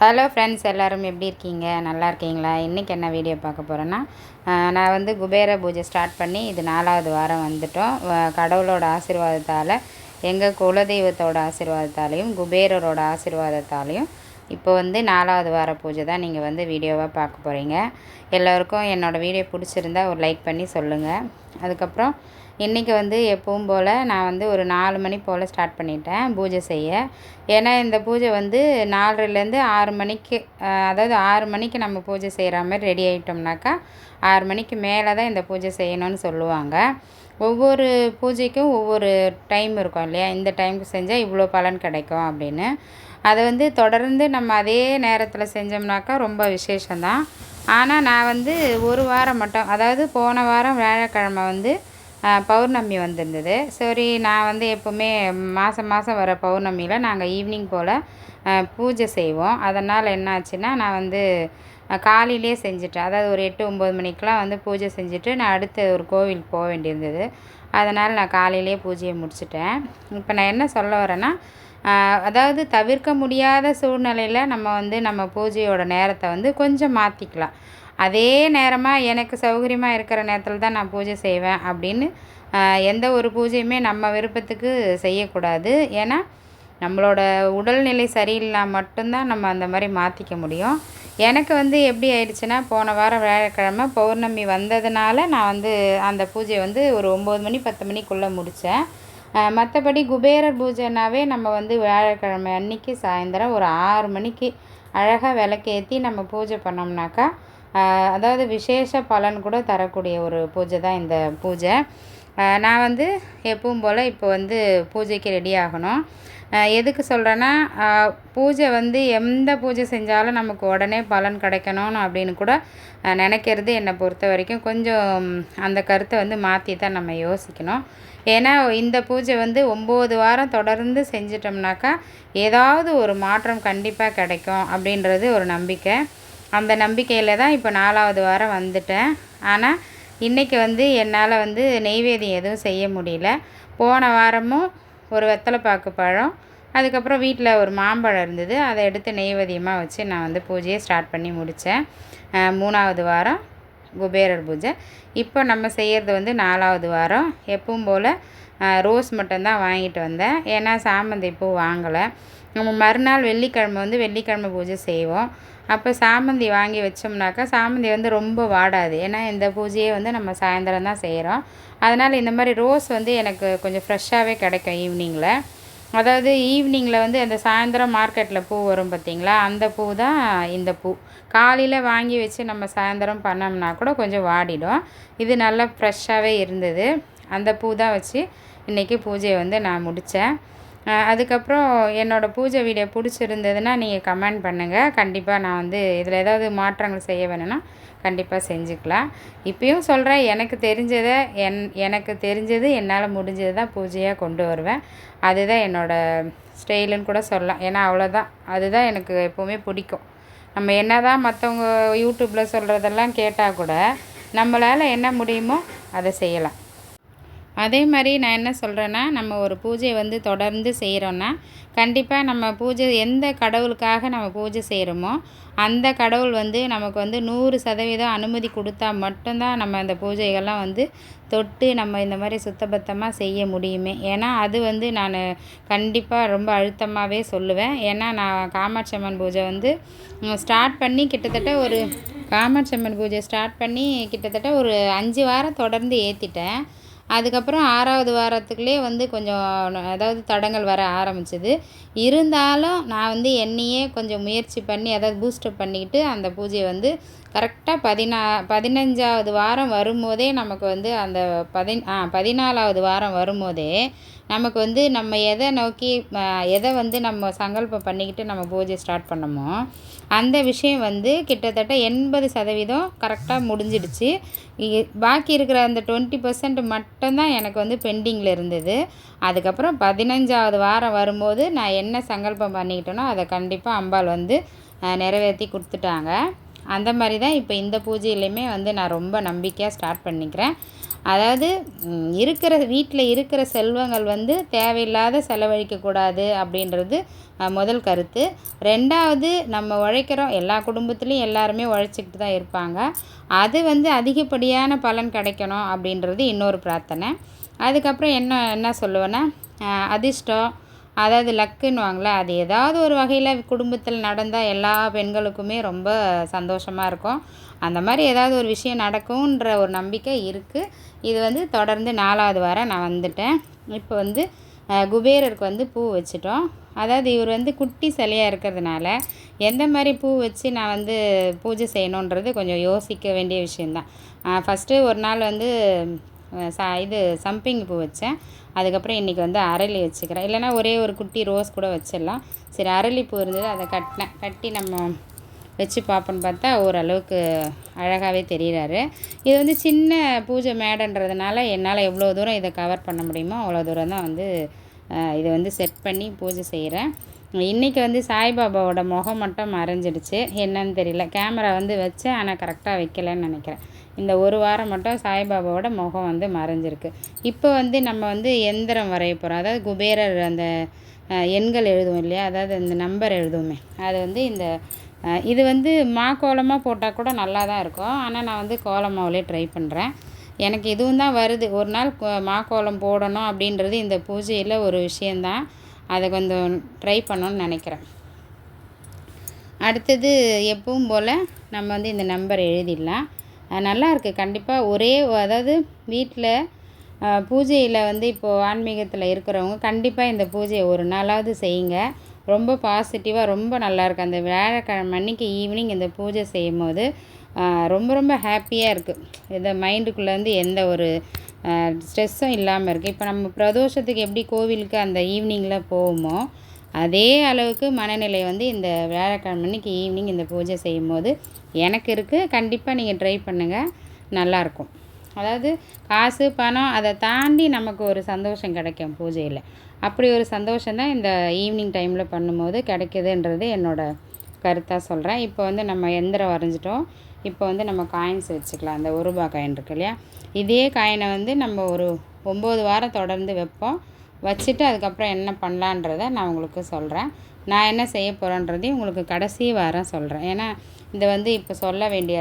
Hello friends எல்லோரும் எப்படி இருக்கீங்க? நல்லா இருக்கீங்களா? இன்றைக்கி என்ன வீடியோ பார்க்க போகிறேன்னா நான் வந்து குபேர பூஜை ஸ்டார்ட் பண்ணி இது நாலாவது வாரம் வந்துட்டோம். கடவுளோட ஆசீர்வாதத்தால் எங்கள் குலதெய்வத்தோட ஆசிர்வாதத்தாலையும் குபேரரோட ஆசிர்வாதத்தாலையும் இப்போ வந்து நாலாவது வார பூஜை தான் நீங்கள் வந்து வீடியோவாக பார்க்க போகிறீங்க எல்லோருக்கும் என்னோடய வீடியோ பிடிச்சிருந்தா ஒரு லைக் பண்ணி சொல்லுங்கள் அதுக்கப்புறம் இன்றைக்கி வந்து எப்பவும் போல் நான் வந்து ஒரு நாலு மணி போல் ஸ்டார்ட் பண்ணிட்டேன் பூஜை செய்ய. ஏன்னா இந்த பூஜை வந்து நாலரைலேருந்து ஆறு மணிக்கு அதாவது ஆறு மணிக்கு நம்ம பூஜை செய்கிற மாதிரி ரெடி ஆகிட்டோம்னாக்கா ஆறு மணிக்கு மேலே தான் இந்த பூஜை செய்யணும்னு சொல்லுவாங்க. ஒவ்வொரு பூஜைக்கும் ஒவ்வொரு டைம் இருக்கும் இல்லையா? இந்த டைமுக்கு செஞ்சால் இவ்வளோ பலன் கிடைக்கும் அப்படின்னு. அதை வந்து தொடர்ந்து நம்ம அதே நேரத்தில் செஞ்சோம்னாக்கா ரொம்ப விசேஷம்தான். ஆனால் நான் வந்து ஒரு வாரம் மட்டும் அதாவது போன வாரம் வியாழக்கிழமை வந்து பௌர்ணமி வந்திருந்தது. சரி நான் வந்து எப்போவுமே மாதம் மாதம் வர பௌர்ணமியில் நாங்கள் ஈவினிங் போல் பூஜை செய்வோம். அதனால் என்ன ஆச்சுன்னா நான் வந்து காலையிலே செஞ்சுட்டேன். அதாவது ஒரு எட்டு ஒம்பது மணிக்கெலாம் வந்து பூஜை செஞ்சுட்டு நான் அடுத்த ஒரு கோவில் போக வேண்டியிருந்தது. அதனால் நான் காலையிலே பூஜையை முடிச்சிட்டேன். இப்போ நான் என்ன சொல்ல வரேன்னா அதாவது தவிர்க்க முடியாத சூழ்நிலையில் நம்ம வந்து நம்ம பூஜையோட நேரத்தை வந்து கொஞ்சம் மாற்றிக்கலாம் அதே நேரமாக எனக்கு சௌகரியமாக இருக்கிற நேரத்தில் தான் நான் பூஜை செய்வேன் அப்படின்னு எந்த ஒரு பூஜையுமே நம்ம விருப்பத்துக்கு செய்யக்கூடாது. ஏன்னா நம்மளோட உடல்நிலை சரியில்லை மட்டும்தான் நம்ம அந்த மாதிரி மாற்றிக்க முடியும். எனக்கு வந்து எப்படி ஆயிடுச்சுன்னா போன வாரம் வியாழக்கிழமை பௌர்ணமி வந்ததுனால நான் வந்து அந்த பூஜையை வந்து ஒரு ஒம்பது மணி பத்து மணிக்குள்ளே முடித்தேன் மற்றபடி குபேரர் பூஜைனாவே நம்ம வந்து வியாழக்கிழமை அன்னைக்கு சாயந்தரம் ஒரு ஆறு மணிக்கு அழகாக விளக்கேற்றி நம்ம பூஜை பண்ணோம்னாக்கா அதாவது விசேஷ பலன் கூட தரக்கூடிய ஒரு பூஜை தான் இந்த பூஜை. நான் வந்து எப்பவும் போல் இப்போ வந்து பூஜைக்கு ரெடி ஆகணும். எதுக்கு சொல்கிறேன்னா பூஜை வந்து எந்த பூஜை செஞ்சாலும் நமக்கு உடனே பலன் கிடைக்கணும்னு அப்படின்னு கூட நினைக்கிறது என்னை பொறுத்த வரைக்கும் கொஞ்சம் அந்த கருத்தை வந்து மாற்றி தான் நம்ம யோசிக்கணும். ஏன்னா இந்த பூஜை வந்து ஒம்பது வாரம் தொடர்ந்து செஞ்சிட்டோம்னாக்கா ஏதாவது ஒரு மாற்றம் கண்டிப்பாக கிடைக்கும் அப்படின்றது ஒரு நம்பிக்கை. அந்த நம்பிக்கையில் தான் இப்போ நாலாவது வாரம் வந்துட்டேன். ஆனால் இன்றைக்கி வந்து என்னால் வந்து நெய்வேதியம் எதுவும் செய்ய முடியல. போன வாரமும் ஒரு வெத்தலை பாக்கு பழம் அதுக்கப்புறம் வீட்டில் ஒரு மாம்பழம் இருந்தது. அதை எடுத்து நெய்வேதியமாக வச்சு நான் வந்து பூஜையை ஸ்டார்ட் பண்ணி முடித்தேன் மூணாவது வாரம் குபேரர் பூஜை. இப்போ நம்ம செய்கிறது வந்து நாலாவது வாரம். எப்பவும் போல் ரோஸ் மட்டும்தான் வாங்கிட்டு வந்தேன். ஏன்னா சாமந்தி பூ வாங்கலை. நம்ம மறுநாள் வெள்ளிக்கிழமை வந்து வெள்ளிக்கிழமை பூஜை செய்வோம். அப்போ சாமந்தி வாங்கி வச்சோம்னாக்கா சாமந்தி வந்து ரொம்ப வாடாது. ஏன்னா இந்த பூஜையை வந்து நம்ம சாயந்தரம் தான் செய்கிறோம் அதனால் இந்த மாதிரி ரோஸ் வந்து எனக்கு கொஞ்சம் ஃப்ரெஷ்ஷாகவே கிடைக்கும் ஈவினிங்கில் அதாவது ஈவினிங்கில் வந்து அந்த சாயந்தரம் மார்க்கெட்டில் பூ வரும் பார்த்தீங்களா அந்த பூ தான் இந்த பூ. காலையில் வாங்கி வச்சு நம்ம சாயந்தரம் பண்ணோம்னா கூட கொஞ்சம் வாடிடும். இது நல்லா ஃப்ரெஷ்ஷாகவே இருந்தது. அந்த பூ தான் வச்சு இன்றைக்கி பூஜையை வந்து நான் முடித்தேன் அதுக்கப்புறம் என்னோடய பூஜை வீடியோ பிடிச்சிருந்ததுன்னா நீங்கள் கமெண்ட் பண்ணுங்கள் கண்டிப்பாக நான் வந்து இதில் ஏதாவது மாற்றங்கள் செய்ய வேணும்னா கண்டிப்பாக செஞ்சுக்கலாம். இப்பயும் சொல்கிறேன் எனக்கு தெரிஞ்சதை என் எனக்கு தெரிஞ்சது என்னால் முடிஞ்சது தான் பூஜையாக கொண்டு வருவேன். அதுதான் என்னோடய ஸ்டைலுன்னு கூட சொல்லலாம். ஏன்னா அவ்வளோதான் அதுதான் எனக்கு எப்போவுமே பிடிக்கும். நம்ம என்ன தான் மற்றவங்க யூடியூப்பில் சொல்கிறதெல்லாம் கேட்டால் கூட நம்மளால் என்ன முடியுமோ அதை செய்யலாம். அதே மாதிரி நான் என்ன சொல்கிறேன்னா நம்ம ஒரு பூஜை வந்து தொடர்ந்து செய்கிறோன்னா கண்டிப்பாக நம்ம பூஜை எந்த கடவுளுக்காக நம்ம பூஜை செய்கிறோமோ அந்த கடவுள் வந்து நமக்கு வந்து நூறு சதவீதம் அனுமதி கொடுத்தா மட்டும்தான் நம்ம அந்த பூஜைகள்லாம் வந்து தொட்டு நம்ம இந்த மாதிரி சுத்தபத்தமாக செய்ய முடியுமே. ஏன்னா அது வந்து நான் கண்டிப்பாக ரொம்ப அழுத்தமாகவே சொல்லுவேன். ஏன்னா நான் காமாட்சி அம்மன் பூஜை வந்து ஸ்டார்ட் பண்ணி கிட்டத்தட்ட ஒரு காமாட்சி அம்மன் பூஜை ஸ்டார்ட் பண்ணி கிட்டத்தட்ட ஒரு அஞ்சு வாரம் தொடர்ந்து ஏற்றிட்டேன் அதுக்கப்புறம் ஆறாவது வாரத்துக்குள்ளே வந்து கொஞ்சம் அதாவது தடங்கள் வர ஆரம்பிச்சது. இருந்தாலும் நான் வந்து என்னையே கொஞ்சம் முயற்சி பண்ணி அதாவது பூஸ்டப் பண்ணிக்கிட்டு அந்த பூஜையை வந்து கரெக்டாக பதினா பதினஞ்சாவது வாரம் வரும்போதே நமக்கு வந்து அந்த பதின் ஆ பதினாலாவது வாரம் வரும்போதே நமக்கு வந்து நம்ம எதை நோக்கி எதை வந்து நம்ம சங்கல்பம் பண்ணிக்கிட்டு நம்ம பூஜை ஸ்டார்ட் பண்ணோமோ அந்த விஷயம் வந்து கிட்டத்தட்ட எண்பது சதவீதம் கரெக்டாக முடிஞ்சிடுச்சு. இ- பாக்கி இருக்கிற அந்த டுவெண்ட்டி பர்சன்ட் மட்டும்தான் எனக்கு வந்து பெண்டிங்கில் இருந்தது. அதுக்கப்புறம் பதினஞ்சாவது வாரம் வரும்போது நான் என்ன சங்கல்பம் பண்ணிக்கிட்டேனோ அதை கண்டிப்பாக அம்பாள் வந்து நிறைவேற்றி கொடுத்துட்டாங்க. அந்த மாதிரி தான் இப்போ இந்த பூஜையிலையுமே வந்து நான் ரொம்ப நம்பிக்கையாக ஸ்டார்ட் பண்ணிக்கிறேன். அதாவது இருக்கிற வீட்டில் இருக்கிற செல்வங்கள் வந்து தேவையில்லாத செலவழிக்கக்கூடாது அப்படின்றது முதல் கருத்து. ரெண்டாவது நம்ம உழைக்கிறோம் எல்லா குடும்பத்துலேயும் எல்லாருமே உழைச்சிக்கிட்டு தான் இருப்பாங்க. அது வந்து அதிகப்படியான பலன் கிடைக்கணும் அப்படின்றது இன்னொரு பிரார்த்தனை. அதுக்கப்புறம் என்ன என்ன சொல்லுவேன்னா அதிர்ஷ்டம் அதாவது லக்குன்னுவாங்களே அது ஏதாவது ஒரு வகையில் குடும்பத்தில் நடந்தால் எல்லா பெண்களுக்குமே ரொம்ப சந்தோஷமாக இருக்கும். அந்த மாதிரி ஏதாவது ஒரு விஷயம் நடக்கும்ன்ற ஒரு நம்பிக்கை இருக்குது இது வந்து தொடர்ந்து நாலாவது வாரம் நான் வந்துட்டேன். இப்போ வந்து குபேரருக்கு வந்து பூ வச்சிட்டோம். அதாவது இவர் வந்து குட்டி சிலையாக இருக்கிறதுனால எந்த மாதிரி பூ வச்சு நான் வந்து பூஜை செய்யணுன்றது கொஞ்சம் யோசிக்க வேண்டிய விஷயந்தான் ஃபஸ்ட்டு ஒரு நாள் வந்து சா இது சம்பிங் பூ வச்சேன். அதுக்கப்புறம் இன்றைக்கி வந்து அரளி வச்சுக்கிறேன். இல்லைனா ஒரே ஒரு குட்டி ரோஸ் கூட வச்சிடலாம். சரி அரளி பூ இருந்தது அதை கட்டினேன். கட்டி நம்ம வச்சு பார்ப்போன்னு பார்த்தா ஓரளவுக்கு அழகாகவே தெரிகிறாரு இது வந்து சின்ன பூஜை மேடன்றதுனால என்னால் எவ்வளோ தூரம் இதை கவர் பண்ண முடியுமோ அவ்வளோ தூரம் தான் வந்து இதை வந்து செட் பண்ணி பூஜை செய்கிறேன் இன்றைக்கி வந்து சாய்பாபாவோட முகம் மட்டும் மறைஞ்சிடுச்சு. என்னன்னு தெரியல. கேமரா வந்து வச்சேன் ஆனால் கரெக்டாக வைக்கலன்னு நினைக்கிறேன். இந்த ஒரு வாரம் மட்டும் சாய்பாபாவோட முகம் வந்து மறைஞ்சிருக்கு. இப்போ வந்து நம்ம வந்து எந்திரம் வரைய போகிறோம் அதாவது குபேரர் அந்த எண்கள் எழுதுவோம் இல்லையா? அதாவது இந்த நம்பர் எழுதுவோமே. அது வந்து இந்த இது வந்து மா கோலமாக போட்டால் கூட நல்லா தான் இருக்கும். ஆனால் நான் வந்து கோலமாவிலே ட்ரை பண்ணுறேன் எனக்கு இதுவும் தான் வருது. ஒரு நாள் மா கோலம் போடணும் அப்படின்றது இந்த பூஜையில் ஒரு விஷயந்தான் அதை கொஞ்சம் ட்ரை பண்ணணும்னு நினைக்கிறேன். அடுத்தது எப்பவும் போல் நம்ம வந்து இந்த நம்பர் எழுதிடலாம். நல்லா இருக்குது கண்டிப்பாக ஒரே அதாவது வீட்டில் பூஜையில் வந்து இப்போது ஆன்மீகத்தில் இருக்கிறவங்க கண்டிப்பாக இந்த பூஜையை ஒரு நாளாவது செய்யுங்க. ரொம்ப பாசிட்டிவாக ரொம்ப நல்லாயிருக்கு அந்த வியாழக்கிழமை அன்றைக்கி ஈவினிங் இந்த பூஜை செய்யும் போது ரொம்ப ரொம்ப ஹாப்பியாக இருக்குது இந்த மைண்டுக்குள்ளேருந்து எந்த ஒரு ஸ்ட்ரெஸ்ஸும் இல்லாமல் இருக்குது இப்போ நம்ம பிரதோஷத்துக்கு எப்படி கோவிலுக்கு அந்த ஈவினிங்கில் போவோமோ அதே அளவுக்கு மனநிலை வந்து இந்த வியாழக்கிழமை அன்றைக்கி ஈவினிங் இந்த பூஜை செய்யும் போது எனக்கு இருக்குது கண்டிப்பாக நீங்கள் ட்ரை பண்ணுங்கள் நல்லாயிருக்கும் அதாவது காசு பணம் அதை தாண்டி நமக்கு ஒரு சந்தோஷம் கிடைக்கும் பூஜையில். அப்படி ஒரு சந்தோஷம் தான் இந்த ஈவினிங் டைமில் பண்ணும்போது கிடைக்கிதுன்றது என்னோடய கருத்தாக சொல்கிறேன் இப்போ வந்து நம்ம எந்திரம் வரைஞ்சிட்டோம். இப்போ வந்து நம்ம காயின்ஸ் வச்சுக்கலாம். அந்த ஒரு ரூபா காயின் இருக்கு இல்லையா? இதே காயினை வந்து நம்ம ஒரு ஒம்பது வாரம் தொடர்ந்து வைப்போம். வச்சுட்டு அதுக்கப்புறம் என்ன பண்ணலான்றதை நான் உங்களுக்கு சொல்கிறேன் நான் என்ன செய்ய போகிறேன்றதையும் உங்களுக்கு கடைசி வாரம் சொல்கிறேன் ஏன்னா இதை வந்து இப்போ சொல்ல வேண்டிய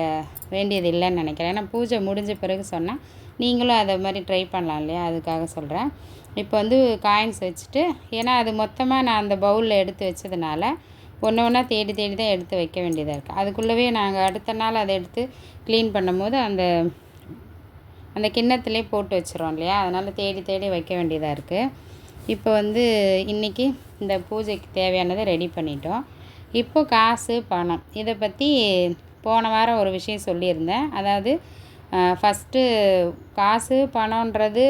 வேண்டியது இல்லைன்னு நினைக்கிறேன். ஏன்னா பூஜை முடிஞ்ச பிறகு சொன்னால் நீங்களும் அதை மாதிரி ட்ரை பண்ணலாம் இல்லையா? அதுக்காக சொல்கிறேன் இப்போ வந்து காயின்ஸ் வச்சுட்டு ஏன்னா அது மொத்தமாக நான் அந்த பவுலில் எடுத்து வச்சதுனால ஒன்று ஒன்றா தேடி தேடி தான் எடுத்து வைக்க வேண்டியதாக இருக்குது அதுக்குள்ளவே நாங்கள் அடுத்த நாள் அதை எடுத்து க்ளீன் பண்ணும்போது அந்த அந்த கிண்ணத்துலேயே போட்டு வச்சுருவோம் இல்லையா? அதனால் தேடி தேடி வைக்க வேண்டியதாக இருக்குது இப்போ வந்து இன்றைக்கி இந்த பூஜைக்கு தேவையானதை ரெடி பண்ணிட்டோம். இப்போ காசு பணம். இதை பற்றி போன வாரம் ஒரு விஷயம் சொல்லியிருந்தேன். அதாவது ஃபஸ்ட்டு காசு பணன்றது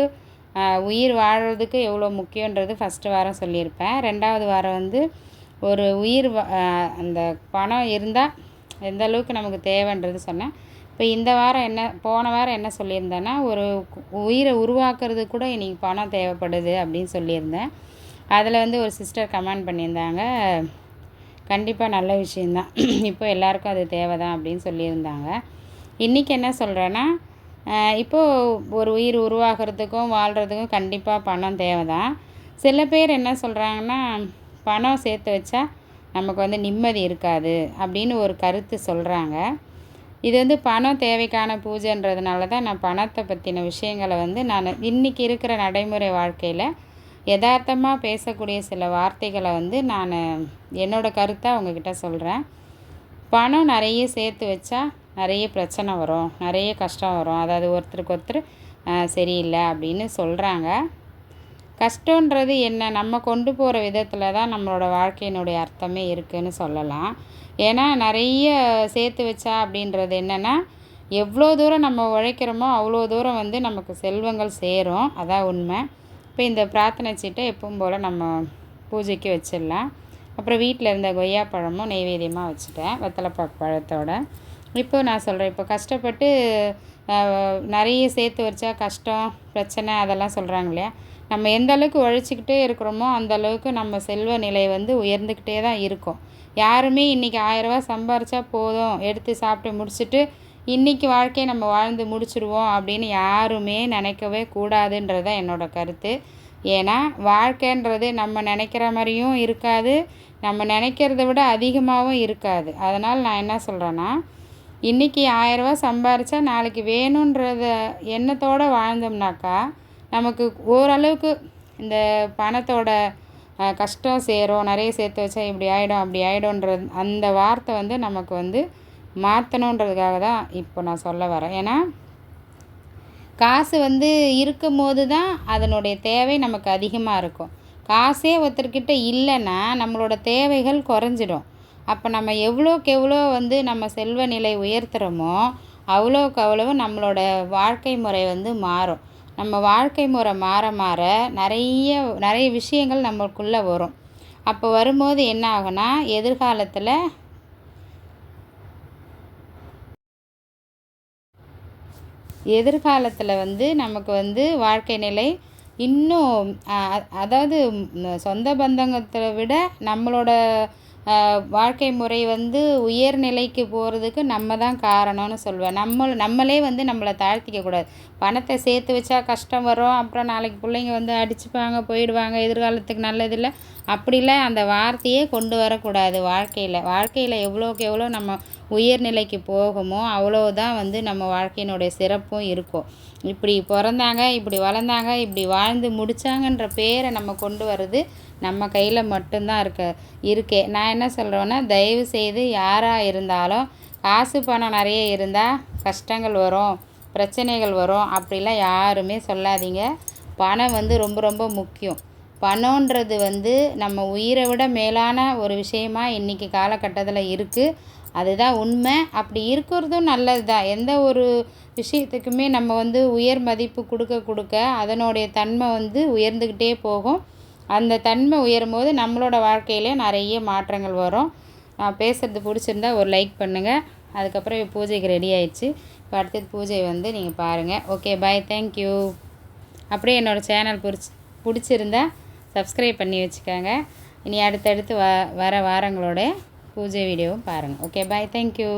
உயிர் வாழ்கிறதுக்கு எவ்வளோ முக்கியன்றது ஃபஸ்ட்டு வாரம் சொல்லியிருப்பேன். ரெண்டாவது வாரம் வந்து ஒரு உயிர் அந்த பணம் இருந்தால் எந்த அளவுக்கு நமக்கு தேவைன்றது சொன்னேன். இப்போ இந்த வாரம் என்ன போன வாரம் என்ன சொல்லியிருந்தேன்னா ஒரு உயிரை உருவாக்குறது கூட இன்றைக்கி பணம் தேவைப்படுது அப்படின்னு சொல்லியிருந்தேன். அதில் வந்து ஒரு சிஸ்டர் கமெண்ட் பண்ணியிருந்தாங்க கண்டிப்பாக நல்ல விஷயந்தான் இப்போ எல்லாருக்கும் அது தேவை தான் அப்படின்னு சொல்லியிருந்தாங்க. இன்றைக்கி என்ன சொல்கிறேன்னா இப்போது ஒரு உயிர் உருவாகிறதுக்கும் வாழ்கிறதுக்கும் கண்டிப்பாக பணம் தேவை தான் சில பேர் என்ன சொல்கிறாங்கன்னா பணம் சேர்த்து வச்சா நமக்கு வந்து நிம்மதி இருக்காது அப்படின்னு ஒரு கருத்து சொல்கிறாங்க இது வந்து பணம் தேவைக்கான பூஜைன்றதுனால தான் நான் பணத்தை பற்றின விஷயங்களை வந்து நான் இன்றைக்கி இருக்கிற நடைமுறை வாழ்க்கையில் யதார்த்தமாக பேசக்கூடிய சில வார்த்தைகளை வந்து நான் என்னோடய கருத்தை அவங்கக்கிட்ட சொல்கிறேன் பணம் நிறைய சேர்த்து வச்சா நிறைய பிரச்சனை வரும். நிறைய கஷ்டம் வரும். அதாவது ஒருத்தருக்கு ஒருத்தர் சரியில்லை அப்படின்னு சொல்கிறாங்க கஷ்டன்றது என்ன? நம்ம கொண்டு போகிற விதத்தில் தான் நம்மளோட வாழ்க்கையினுடைய அர்த்தமே இருக்குதுன்னு சொல்லலாம். ஏன்னா நிறைய சேர்த்து வச்சா அப்படின்றது என்னென்னா எவ்வளோ தூரம் நம்ம உழைக்கிறோமோ அவ்வளோ தூரம் வந்து நமக்கு செல்வங்கள் சேரும். அதான் உண்மை. இப்போ இந்த பிரார்த்தனை சீட்டை எப்பவும் போல் நம்ம பூஜைக்கு வச்சிடலாம். அப்புறம் வீட்டில் இருந்த கொய்யா பழமும் நெய்வேதியமாக வச்சுட்டேன் வெத்தலைப்பாக்கு பழத்தோட. இப்போ நான் சொல்கிறேன் இப்போ கஷ்டப்பட்டு நிறைய சேர்த்து வச்சா கஷ்டம் பிரச்சனை அதெல்லாம் சொல்கிறாங்க இல்லையா? நம்ம எந்த அளவுக்கு உழைச்சிக்கிட்டே இருக்கிறோமோ அந்த அளவுக்கு நம்ம செல்வ நிலை வந்து உயர்ந்துக்கிட்டே தான் இருக்கும். யாருமே இன்றைக்கி ஆயரரூவா சம்பாரித்தா போதும் எடுத்து சாப்பிட்டு முடிச்சுட்டு இன்றைக்கி வாழ்க்கையை நம்ம வாழ்ந்து முடிச்சிடுவோம் அப்படின்னு யாருமே நினைக்கவே கூடாதுன்றது தான் என்னோடய கருத்து. ஏன்னா வாழ்க்கைன்றது நம்ம நினைக்கிற மாதிரியும் இருக்காது நம்ம நினைக்கிறத விட அதிகமாகவும் இருக்காது. அதனால் நான் என்ன சொல்கிறேன்னா இன்றைக்கி ஆயரூவா சம்பாரித்தா நாளைக்கு வேணுன்றத எண்ணத்தோடு வாழ்ந்தோம்னாக்கா நமக்கு ஓரளவுக்கு இந்த பணத்தோட கஷ்டம் சேரும். நிறைய சேர்த்து வச்சா இப்படி ஆகிடும் அப்படி ஆகிடும்ன்ற அந்த வார்த்தை வந்து நமக்கு வந்து மாற்றணுன்றதுக்காக தான் இப்போ நான் சொல்ல வரேன். ஏன்னா காசு வந்து இருக்கும் போது தான் அதனுடைய தேவை நமக்கு அதிகமாக இருக்கும். காசே ஒருத்தர்கிட்ட இல்லைன்னா நம்மளோட தேவைகள் குறைஞ்சிடும். அப்போ நம்ம எவ்வளோக்கு எவ்வளோ வந்து நம்ம செல்வ நிலை உயர்த்துகிறோமோ அவ்வளோக்கு அவ்வளோ நம்மளோட வாழ்க்கை முறை வந்து மாறும். நம்ம வாழ்க்கை முறை மாற மாற நிறைய நிறைய விஷயங்கள் நம்மளுக்குள்ளே வரும். அப்போ வரும்போது என்ன ஆகுனா எதிர்காலத்தில் எதிர்காலத்தில் வந்து நமக்கு வந்து வாழ்க்கை நிலை இன்னும் அதாவது சொந்த பந்தங்கத்தை விட நம்மளோட வாழ்க்கை முறை வந்து உயர்நிலைக்கு போகிறதுக்கு நம்ம தான் காரணம்னு சொல்வேன் நம்ம நம்மளே வந்து நம்மளை தாழ்த்திக்க கூடாது. பணத்தை சேர்த்து வச்சா கஷ்டம் வரும். அப்புறம் நாளைக்கு பிள்ளைங்க வந்து அடிச்சுப்பாங்க போயிடுவாங்க. எதிர்காலத்துக்கு நல்லதில்லை அப்படிலாம் அந்த வார்த்தையே கொண்டு வரக்கூடாது வாழ்க்கையில். வாழ்க்கையில் எவ்வளோக்கு எவ்வளோ நம்ம உயர்நிலைக்கு போகுமோ அவ்வளோ தான் வந்து நம்ம வாழ்க்கையினுடைய சிறப்பும் இருக்கும். இப்படி பிறந்தாங்க இப்படி வளர்ந்தாங்க இப்படி வாழ்ந்து முடித்தாங்கன்ற பேரை நம்ம கொண்டு வர்றது நம்ம கையில் மட்டும்தான் இருக்க இருக்கே. நான் என்ன சொல்கிறேன்னா தயவு செய்து யாராக இருந்தாலும் காசு பணம் நிறைய இருந்தால் கஷ்டங்கள் வரும் பிரச்சனைகள் வரும். அப்படிலாம் யாருமே சொல்லாதீங்க. பணம் வந்து ரொம்ப ரொம்ப முக்கியம். பணன்றது வந்து நம்ம உயிரை விட மேலான ஒரு விஷயமா இன்றைக்கி காலகட்டத்தில் இருக்குது அதுதான் உண்மை. அப்படி இருக்கிறதும் நல்லது தான் எந்த ஒரு விஷயத்துக்குமே நம்ம வந்து உயர் மதிப்பு கொடுக்க கொடுக்க அதனுடைய தன்மை வந்து உயர்ந்துக்கிட்டே போகும். அந்த தன்மை உயரும் போது நம்மளோட வாழ்க்கையிலே நிறைய மாற்றங்கள் வரும். நான் பேசுகிறது பிடிச்சிருந்தா ஒரு லைக் பண்ணுங்கள் அதுக்கப்புறம் பூஜைக்கு ரெடி ஆயிடுச்சு. இப்போ அடுத்தது பூஜை வந்து நீங்கள் பாருங்கள் ஓகே பாய். தேங்க்யூ. அப்படியே என்னோடய சேனல் பிடிச்சி பிடிச்சிருந்தா சப்ஸ்கிரைப் பண்ணி வச்சுக்கோங்க. இனி அடுத்தடுத்து வ வர வாரங்களோட பூஜை வீடியோவும் பாருங்கள் ஓகே பாய் தேங்க்யூ